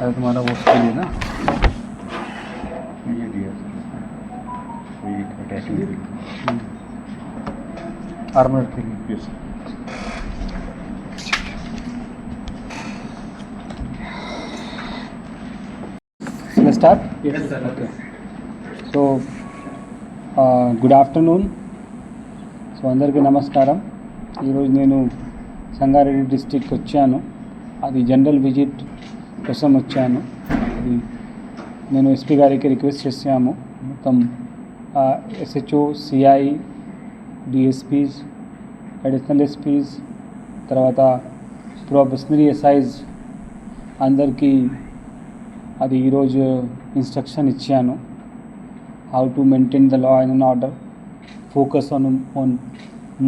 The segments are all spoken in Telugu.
अरे तुम्हारा वो उसके लिए ना? ये दिया अटैचमेंट आर्मर के लिए yes Let's start. So good afternoon so అందరికీ నమస్కారం. ఈరోజు నేను సంగారెడ్డి డిస్టిక్ వచ్చాను. అది జనరల్ విజిట్ కోసం వచ్చాను. అది నేను ఎస్పీ గారికి రిక్వెస్ట్ చేసాము మొత్తం SHO CI DSPs additional SPs తర్వాత ప్రొఫెషనరీ ఎస్ఐజ్ అందరికీ అది ఈరోజు ఇన్స్ట్రక్షన్ ఇచ్చాను. How to maintain the law and order focus on on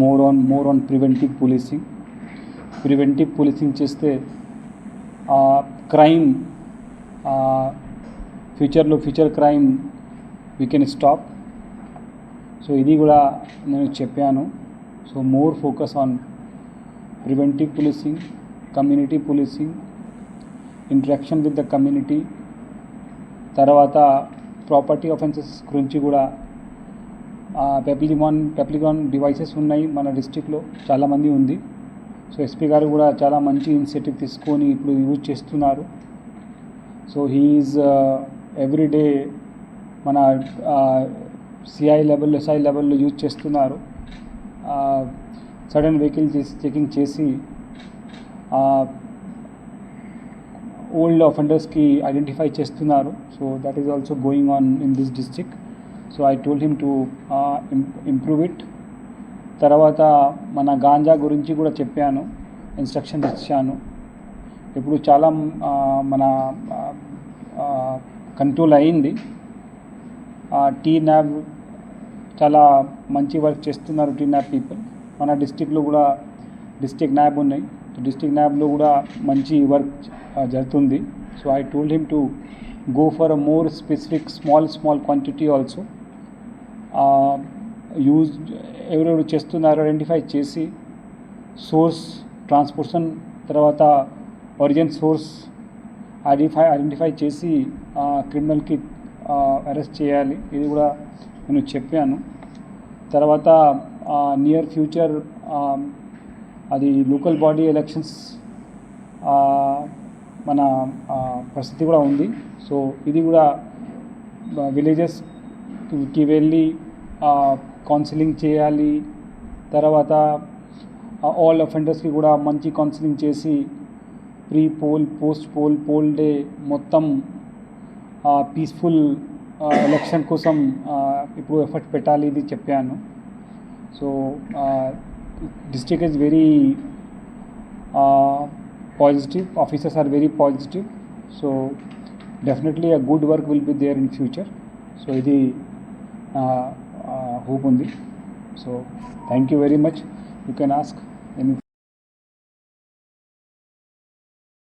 more on more on preventive policing preventive policing చేస్తే క్రైమ్ ఫ్యూచర్లో future crime we can stop so ఇది కూడా నేను చెప్పాను. So more focus on preventive policing community policing interaction with the community తర్వాత ప్రాపర్టీ ఆఫెన్సెస్ గురించి కూడా పెప్లిమాన్ పెప్లిగాన్ డివైసెస్ ఉన్నాయి మన డిస్టిక్లో చాలామంది ఉంది. సో ఎస్పీ గారు కూడా చాలా మంచి ఇనిషియేటివ్ తీసుకొని ఇప్పుడు యూజ్ చేస్తున్నారు. So he is every day మన సిఐ లెవెల్ ఎస్ఐ లెవెల్లో యూజ్ చేస్తున్నారు. సడన్ వెహికల్ చేసి చెకింగ్ చేసి ఓల్డ్ అఫెండర్స్కి ఐడెంటిఫై చేస్తున్నారు. So that is also going on in this district so I told him to improve it తర్వాత మన గాంజా గురించి కూడా చెప్పాను. ఇన్స్ట్రక్షన్స్ ఇచ్చాను. ఇప్పుడు చాలా మన కంట్రోల్ అయింది. టీ న్యాబ్ చాలా మంచి వర్క్ చేస్తున్నారు టీ న్యాబ్ పీపుల్. మన డిస్టిక్లో కూడా డిస్టిక్ న్యాబ్ ఉన్నాయి. డిస్టిక్ న్యాబ్లో కూడా మంచి వర్క్ జరుగుతుంది. So I told him to go for a more specific small small quantity also use ఎవరెవరు చేస్తున్నారో ఐడెంటిఫై చేసి సోర్స్ ట్రాన్స్పోర్షన్ తర్వాత ఒరిజిన్ సోర్స్ ఐడెంటిఫై ఐడెంటిఫై చేసి క్రిమినల్కి అరెస్ట్ చేయాలి. ఇది కూడా నేను చెప్పాను. తర్వాత నియర్ ఫ్యూచర్ అది లోకల్ బాడీ ఎలక్షన్స్ మన పరిస్థితి కూడా ఉంది. సో ఇది కూడా విలేజెస్కి వెళ్ళి కౌన్సిలింగ్ చేయాలి. తర్వాత ఆల్ అఫెండర్స్కి కూడా మంచి కౌన్సిలింగ్ చేసి pre poll post poll poll day మొత్తం పీస్ఫుల్ ఎలక్షన్ కోసం ఇప్పుడు ఎఫర్ట్ పెట్టాలి ఇది చెప్పాను. So district is very positive officers are very positive so definitely a good work will be there in future so ఇది హోప్ ఉంది. So thank you very much you can ask